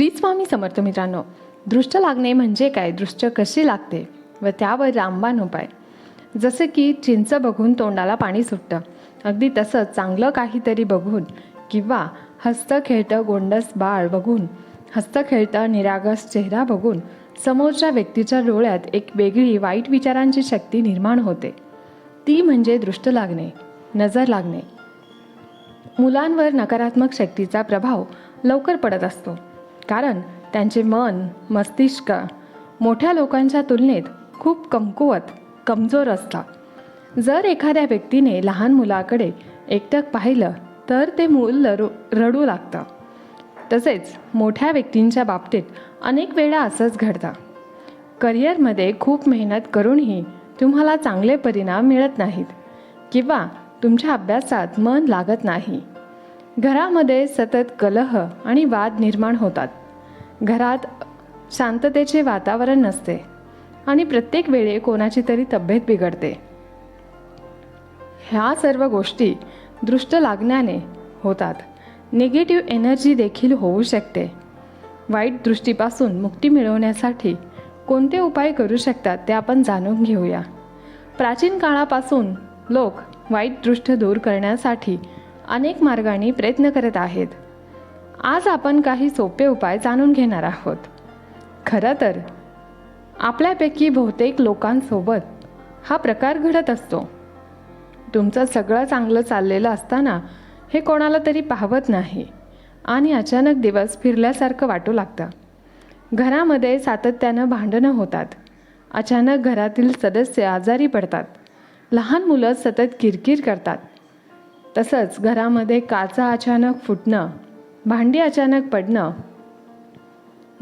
श्री स्वामी समर्थ मित्रांनो दृष्ट लागणे म्हणजे काय? दृष्ट कशी लागते? व त्यावर रामबाण उपाय. जसे की चिंच बघून तोंडाला पाणी सुटतं. अगदी तसंच चांगलं काहीतरी बघून किंवा हस्त खेळतं गोंडस बाळ बघून हस्त खेळतं निरागस चेहरा बघून समोरच्या व्यक्तीच्या डोळ्यात एक वेगळी वाईट विचारांची शक्ती निर्माण होते. ती म्हणजे दृष्ट लागणे नजर लागणे. मुलांवर नकारात्मक शक्तीचा प्रभाव लवकर पडत असतो. कारण त्यांचे मन मस्तिष्क मोठ्या लोकांच्या तुलनेत खूप कमकुवत कमजोर असतात. जर एखाद्या व्यक्तीने लहान मुलाकडे एकटक पाहिलं तर ते मूल रडू रडू लागतं. तसेच मोठ्या व्यक्तींच्या बाबतीत अनेक वेळा असंच घडतं. करिअरमध्ये खूप मेहनत करूनही तुम्हाला चांगले परिणाम मिळत नाहीत किंवा तुमच्या अभ्यासात मन लागत नाही. घरामध्ये सतत कलह आणि वाद निर्माण होतात. घरात शांततेचे वातावरण नसते आणि प्रत्येक वेळी कोणाची तरी तब्येत बिघडते. ह्या सर्व गोष्टी दृष्ट लागण्याने होतात. निगेटिव्ह एनर्जी देखील होऊ शकते. वाईट दृष्टीपासून मुक्ती मिळवण्यासाठी कोणते उपाय करू शकतात ते आपण जाणून घेऊया. प्राचीन काळापासून लोक वाईट दृष्ट दूर करण्यासाठी अनेक मार्गांनी प्रयत्न करत आहेत. आज आपण काही सोपे उपाय जाणून घेणार आहोत. खरं तर आपल्यापैकी बहुतेक लोकांसोबत हा प्रकार घडत असतो. तुमचं सगळं चांगलं चाललेलं असताना हे कोणाला तरी पाहवत नाही आणि अचानक दिवस फिरल्यासारखं वाटू लागतं. घरामध्ये सातत्यानं भांडणं होतात. अचानक घरातील सदस्य आजारी पडतात. लहान मुलं सतत किरकिर करतात. तसंच घरामध्ये काचा अचानक फुटणं भांडी अचानक पडणं.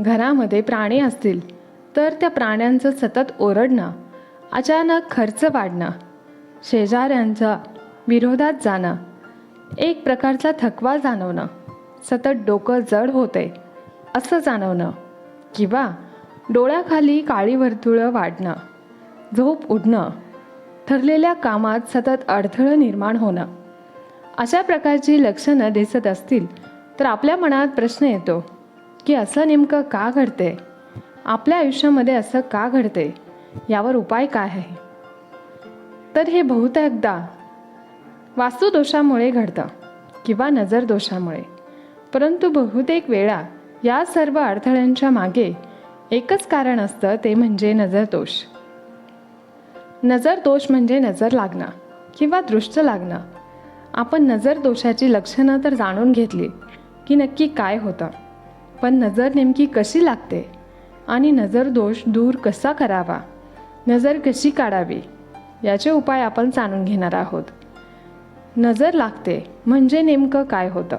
घरामध्ये प्राणी असतील तर त्या प्राण्यांचं सतत ओरडणं अचानक खर्च वाढणं शेजाऱ्यांच्या विरोधात जाणं एक प्रकारचा थकवा जाणवणं सतत डोकं जड होते असं जाणवणं किंवा डोळ्याखाली काळी वर्तुळं वाढणं झोप उडणं ठरलेल्या कामात सतत अडथळं निर्माण होणं. अशा प्रकारची लक्षणं दिसत असतील तर आपल्या मनात प्रश्न येतो की असं नेमकं का घडते? आपल्या आयुष्यामध्ये असं का घडते? यावर उपाय काय आहे? तर हे बहुतेकदा वास्तुदोषामुळे घडतं किंवा नजर दोषामुळे परंतु बहुतेक वेळा या सर्व अडथळ्यांच्या मागे एकच कारण असतं ते म्हणजे नजर दोष नजर दोष म्हणजे नजर लागणं किंवा दृष्ट लागणं. आपण नजर दोषाची लक्षणं तर जाणून घेतली की नक्की काय होतं. पण नजर नेमकी कशी लागते आणि नजर दोष दूर कसा करावा नजर कशी काढावी याचे उपाय आपण जाणून घेणार आहोत. नजर लागते म्हणजे नेमकं काय होतं.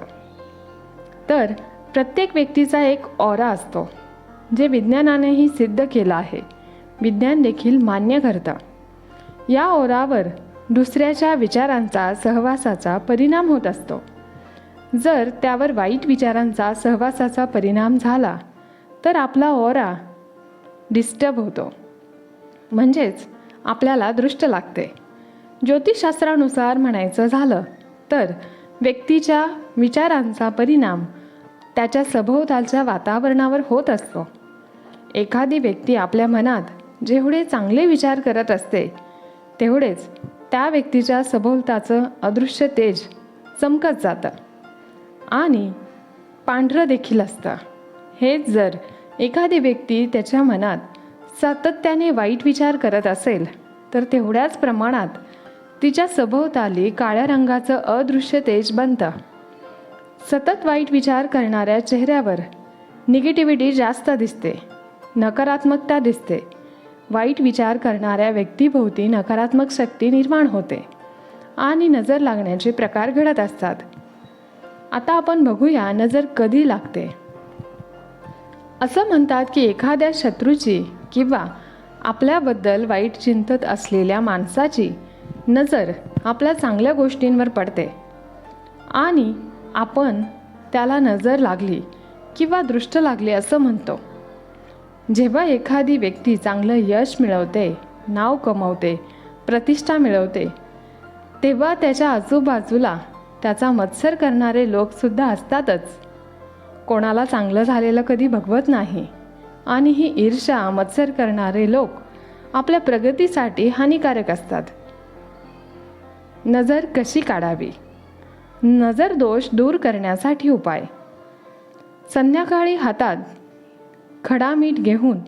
तर प्रत्येक व्यक्तीचा एक ऑरा असतो जे विज्ञानानेही सिद्ध केलं आहे. विज्ञान देखील मान्य करतं. या ओरावर दुसऱ्याच्या विचारांचा सहवासाचा परिणाम होत असतो. जर त्यावर वाईट विचारांचा सहवासाचा परिणाम झाला तर आपला ओरा डिस्टर्ब होतो. म्हणजेच आपल्याला दृष्ट लागते. ज्योतिषशास्त्रानुसार म्हणायचं झालं तर व्यक्तीच्या विचारांचा परिणाम त्याच्या सभोवतालच्या वातावरणावर होत असतो. एखादी व्यक्ती आपल्या मनात जेवढे चांगले विचार करत असते तेवढेच त्या व्यक्तीच्या सभोवताचं अदृश्य तेज चमकत जातं. आणि पांढरं देखील असतं. हेच जर एखादी व्यक्ती त्याच्या मनात सातत्याने वाईट विचार करत असेल तर तेवढ्याच प्रमाणात तिच्या सभोवताली काळ्या रंगाचं अदृश्य तेज बनतं. सतत वाईट विचार करणाऱ्या चेहऱ्यावर निगेटिव्हिटी जास्त दिसते नकारात्मकता दिसते. वाईट विचार करणाऱ्या व्यक्तीभोवती नकारात्मक शक्ती निर्माण होते आणि नजर लागण्याचे प्रकार घडत असतात. आता आपण बघूया नजर कधी लागते. असं म्हणतात की एखाद्या शत्रूची किंवा आपल्याबद्दल वाईट चिंतत असलेल्या माणसाची नजर आपल्या चांगल्या गोष्टींवर पडते. आणि आपण त्याला नजर लागली किंवा दृष्ट लागली असं म्हणतो. जेव्हा एखादी व्यक्ती चांगलं यश मिळवते नाव कमवते प्रतिष्ठा मिळवते तेव्हा त्याच्या आजूबाजूला त्याचा मत्सर करणारे लोकसुद्धा असतातच. कोणाला चांगलं झालेलं कधी भगवत नाही. आणि ही ईर्ष्या मत्सर करणारे लोक आपल्या प्रगतीसाठी हानिकारक असतात. नजर कशी काढावी? नजर दोष दूर करण्यासाठी उपाय. संध्याकाळी हातात खडा मीठ घेऊन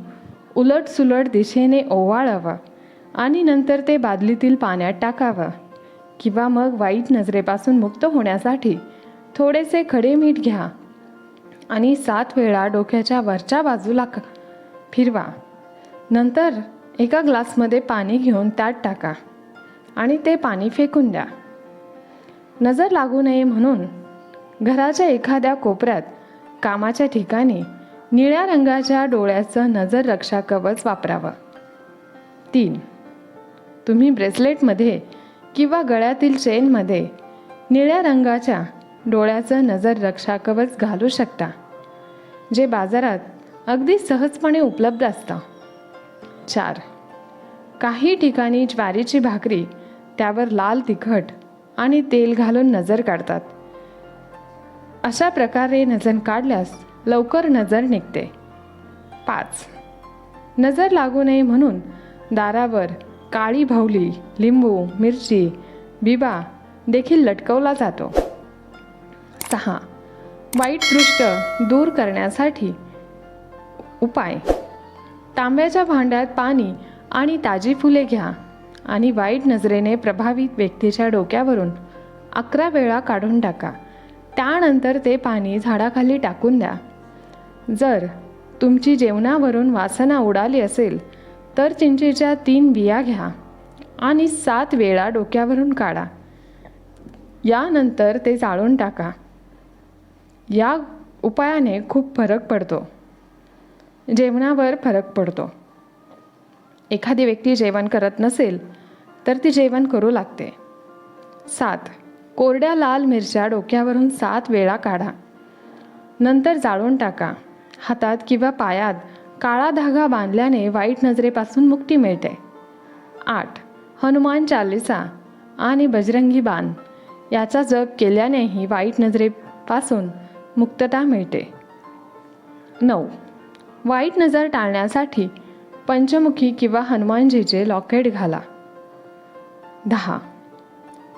उलट सुलट दिशेने ओवाळावं आणि नंतर ते बादलीतील पाण्यात टाकावं. किंवा मग वाईट नजरेपासून मुक्त होण्यासाठी थोडेसे खडे मीठ घ्या आणि सात वेळा डोक्याच्या वरच्या बाजूला फिरवा. नंतर एका ग्लासमध्ये पाणी घेऊन त्यात टाका आणि ते पाणी फेकून द्या. नजर लागू नये म्हणून घराच्या एखाद्या कोपऱ्यात कामाच्या ठिकाणी निळ्या रंगाच्या डोळ्याचं नजर रक्षा कवच वापरावं. तीन. तुम्ही ब्रेसलेटमध्ये किंवा गळ्यातील चेनमध्ये निळ्या रंगाच्या डोळ्याचं नजर रक्षाकवच घालू शकता जे बाजारात अगदी सहजपणे उपलब्ध असतं. चार. काही ठिकाणी ज्वारीची भाकरी त्यावर लाल तिखट आणि तेल घालून नजर काढतात. अशा प्रकारे नजर काढल्यास लवकर नजर निघते. पाच. नजर लागू नये म्हणून दारावर काळी भावली लिंबू मिरची बिबा देखील लटकवला जातो. सहा. वाईट दृष्ट दूर करण्यासाठी उपाय. तांब्याच्या भांड्यात पाणी आणि ताजी फुले घ्या आणि वाईट नजरेने प्रभावित व्यक्तीच्या डोक्यावरून अकरा वेळा काढून टाका. त्यानंतर ते पाणी झाडाखाली टाकून द्या. जर तुमची जेवणावरून वासना उडाली असेल तर चिंचेच्या तीन बिया घ्या आणि सात वेळा डोक्यावरून काढा. यानंतर ते जाळून टाका. या उपायाने खूप फरक पडतो. जेवणावर फरक पडतो. एखादी व्यक्ती जेवण करत नसेल तर ती जेवण करू लागते. सात. कोरड्या लाल मिरच्या डोक्यावरून सात वेळा काढा. नंतर जाळून टाका. हातात किंवा पायात काळा धागा बांधल्याने वाईट नजरेपासून मुक्ती मिळते. आठ. हनुमान चालिसा आणि बजरंगी बाण याचा जप केल्यानेही वाईट नजरेपासून मुक्तता मिळते. नऊ. वाईट नजर टाळण्यासाठी पंचमुखी किंवा हनुमानजीचे लॉकेट घाला. दहा.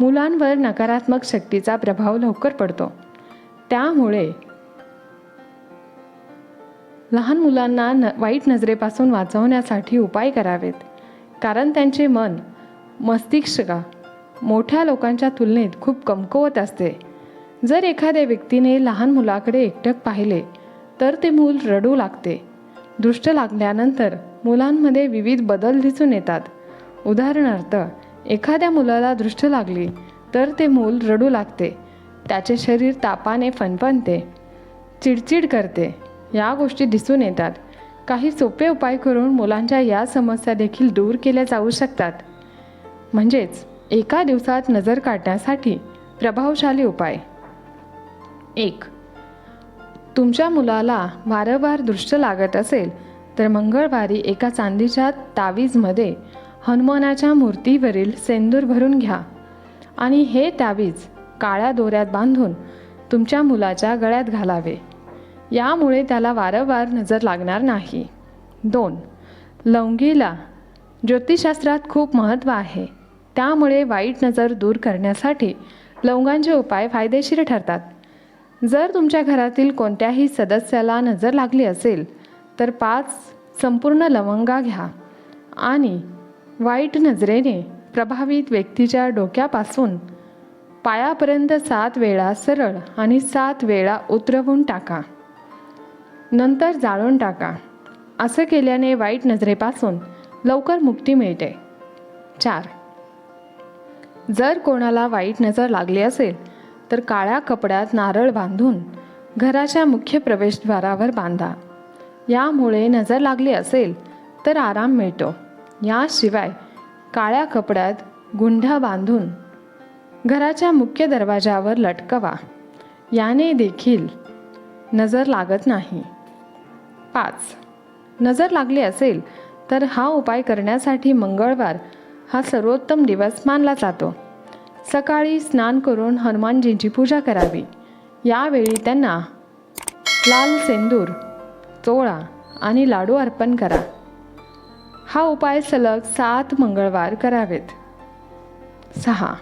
मुलांवर नकारात्मक शक्तीचा प्रभाव लवकर पडतो. त्यामुळे लहान मुलांना न वाईट नजरेपासून वाचवण्यासाठी उपाय करावेत. कारण त्यांचे मन मस्तिष्क मोठ्या लोकांच्या तुलनेत खूप कमकुवत असते. जर एखाद्या व्यक्तीने लहान मुलाकडे एकटक पाहिले तर ते मूल रडू लागते. दृष्ट लागल्यानंतर मुलांमध्ये विविध बदल दिसून येतात. उदाहरणार्थ एखाद्या मुलाला दृष्ट लागली तर ते मूल रडू लागते. त्याचे शरीर तापाने फनफनते चिडचिड करते. या गोष्टी दिसून येतात. काही सोपे उपाय करून मुलांच्या या समस्या देखील दूर केल्या जाऊ शकतात. म्हणजेच एका दिवसात नजर काढण्यासाठी प्रभावशाली उपाय. एक तुमच्या मुलाला वारंवार दृष्ट लागत असेल तर मंगळवारी एका चांदीच्या तावीजमध्ये हनुमानाच्या मूर्तीवरील सेंदूर भरून घ्या. आणि हे तावीज काळ्या दोऱ्यात बांधून तुमच्या मुलाच्या गळ्यात घालावे. यामुळे त्याला वारंवार नजर लागणार नाही. दोन लवंगीला ज्योतिषशास्त्रात खूप महत्त्व आहे. त्यामुळे वाईट नजर दूर करण्यासाठी लवंगांचे उपाय फायदेशीर ठरतात. जर तुमच्या घरातील कोणत्याही सदस्याला नजर लागली असेल तर पाच संपूर्ण लवंगा घ्या आणि वाईट नजरेने प्रभावित व्यक्तीच्या डोक्यापासून पायापर्यंत सात वेळा सरळ आणि सात वेळा उतरवून टाका. नंतर जाळून टाका. असं केल्याने वाईट नजरेपासून लवकर मुक्ती मिळते. चार. जर कोणाला वाईट नजर लागली असेल तर काळ्या कपड्यात नारळ बांधून घराच्या मुख्य प्रवेशद्वारावर बांधा. यामुळे नजर लागली असेल तर आराम मिळतो. याशिवाय काळ्या कपड्यात गुंढा बांधून घराच्या मुख्य दरवाजावर लटकवा. याने देखील नजर लागत नाही. पाच. नजर लागली असेल तर हा उपाय करण्यासाठी मंगळवार हा सर्वोत्तम दिवस मानला जातो. सकाळी स्नान करून हनुमानजींची पूजा करावी. यावेळी त्यांना लाल सेंदूर चोळा आणि लाडू अर्पण करा. हा उपाय सलग सात मंगळवार करावेत. सहा.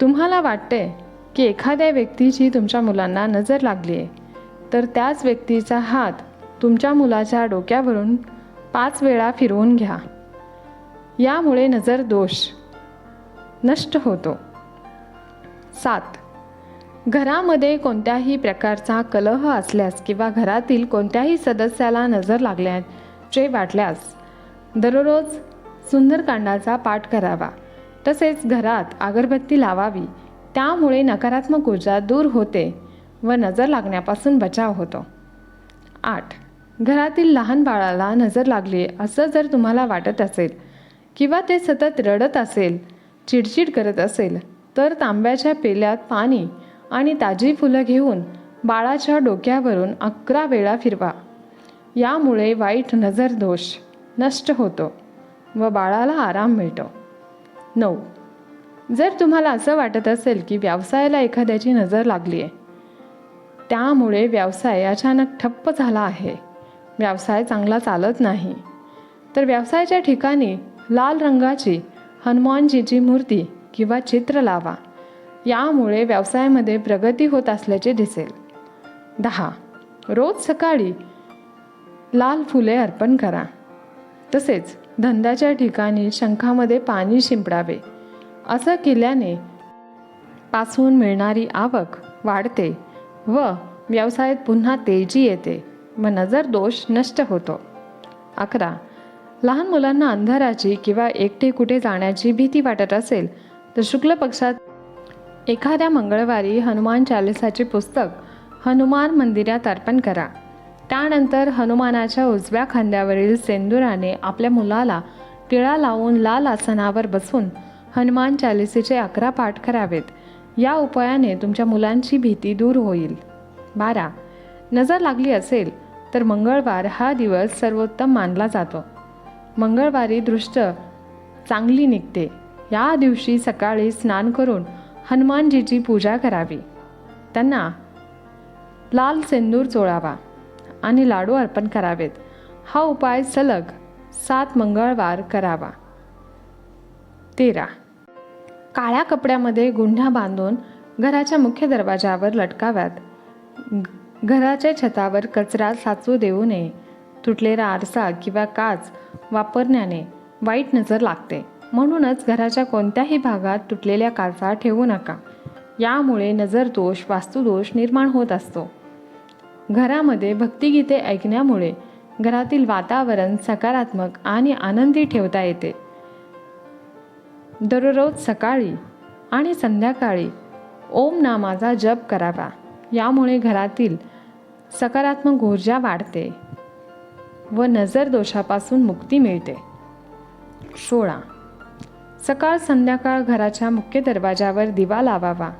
तुम्हाला वाटते की एखाद्या व्यक्तीची तुमच्या मुलांना नजर लागली आहे तर त्याच व्यक्तीचा हात तुमच्या मुलाच्या डोक्यावरून पाच वेळा फिरवून घ्या. यामुळे नजर दोष नष्ट होतो. सात. घरामध्ये कोणत्याही प्रकारचा कलह असल्यास किंवा घरातील कोणत्याही सदस्याला नजर लागल्याचे वाटल्यास दररोज सुंदरकांडाचा पाठ करावा. तसेच घरात अगरबत्ती लावावी. त्यामुळे नकारात्मक ऊर्जा दूर होते. व नजर लागण्यापासून बचाव होतो. आठ. घरातील लहान बाळाला नजर लागली असं जर तुम्हाला वाटत असेल किंवा ते सतत रडत असेल चिडचिड करत असेल तर तांब्याच्या पेल्यात पाणी आणि ताजी फुलं घेऊन बाळाच्या डोक्यावरून अकरा वेळा फिरवा. यामुळे वाईट नजर दोष नष्ट होतो व बाळाला आराम मिळतो. नऊ. जर तुम्हाला असं वाटत असेल की व्यवसायाला एखाद्याची नजर लागली आहे त्यामुळे व्यवसाय अचानक ठप्प झाला आहे. व्यवसाय चांगला चालत नाही. तर व्यवसायाच्या ठिकाणी लाल रंगाची हनुमानजीची मूर्ती किंवा चित्र लावा. यामुळे व्यवसायामध्ये प्रगती होत असल्याचे दिसेल. दहा. रोज सकाळी लाल फुले अर्पण करा. तसेच धंद्याच्या ठिकाणी शंखामध्ये पाणी शिंपडावे. असं केल्याने पासून मिळणारी आवक वाढते. व व्यवसायात पुन्हा तेजी येते. व नजर दोष नष्ट होतो. अकरा. लहान मुलांना अंधाराची किंवा एकटे कुठे जाण्याची भीती वाटत असेल तर शुक्ल पक्षात एखाद्या मंगळवारी हनुमान चालिसाचे पुस्तक हनुमान मंदिरात अर्पण करा. त्यानंतर हनुमानाच्या उजव्या खांद्यावरील सेंदुराने आपल्या मुलाला टिळा लावून लाल आसनावर बसून हनुमान चालिसेचे अकरा पाठ करावेत. या उपायाने तुमच्या मुलांची भीती दूर होईल. बारा नजर लागली असेल तर मंगळवार हा दिवस सर्वोत्तम मानला जातो. मंगळवारी दृष्ट चांगली निघते. या दिवशी सकाळी स्नान करून हनुमानजीची पूजा करावी. त्यांना लाल सेंदूर चोळावा आणि लाडू अर्पण करावेत. हा उपाय सलग सात मंगळवार करावा. तेरा काळ्या कपड्यामध्ये गुंढा बांधून घराच्या मुख्य दरवाजावर लटकाव्यात. घराच्या छतावर कचरा साचू देऊ नये तुटलेला आरसा किंवा काच वापरण्याने वाईट नजर लागते. म्हणूनच घराच्या कोणत्याही भागात तुटलेल्या काचा ठेवू नका. यामुळे नजरदोष वास्तुदोष निर्माण होत असतो. घरामध्ये भक्तिगीते ऐकण्यामुळे घरातील वातावरण सकारात्मक आणि आनंदी ठेवता येते. दररोज सकाळी आणि संध्याकाळी ओम नामाचा जप करावा. यामुळे घरातील सकारात्मक ऊर्जा वाढते व नजर दोषापासून मुक्ती मिळते. सोळा. सकाळ संध्याकाळ घराच्या मुख्य दरवाजावर दिवा लावावा.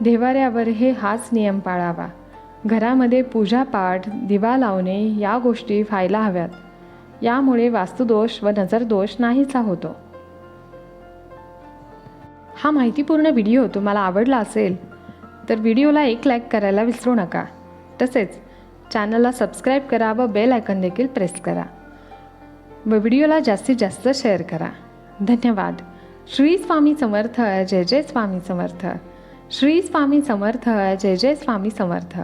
देवाऱ्यावर हे हाच नियम पाळावा. घरामध्ये पूजापाठ दिवा लावणे या गोष्टी व्हायला हव्यात. यामुळे वास्तुदोष व नजरदोष नाहीसा होतो. हा माहितीपूर्ण व्हिडिओ तुम्हाला आवडला असेल तर व्हिडिओला एक लाईक करायला विसरू नका. तसेच चॅनलला सबस्क्राईब करा व बेल आयकन देखील प्रेस करा. व व्हिडिओला जास्तीत जास्त शेअर करा. धन्यवाद. श्री स्वामी समर्थ जय जय स्वामी समर्थ. श्री स्वामी समर्थ जय जय स्वामी समर्थ.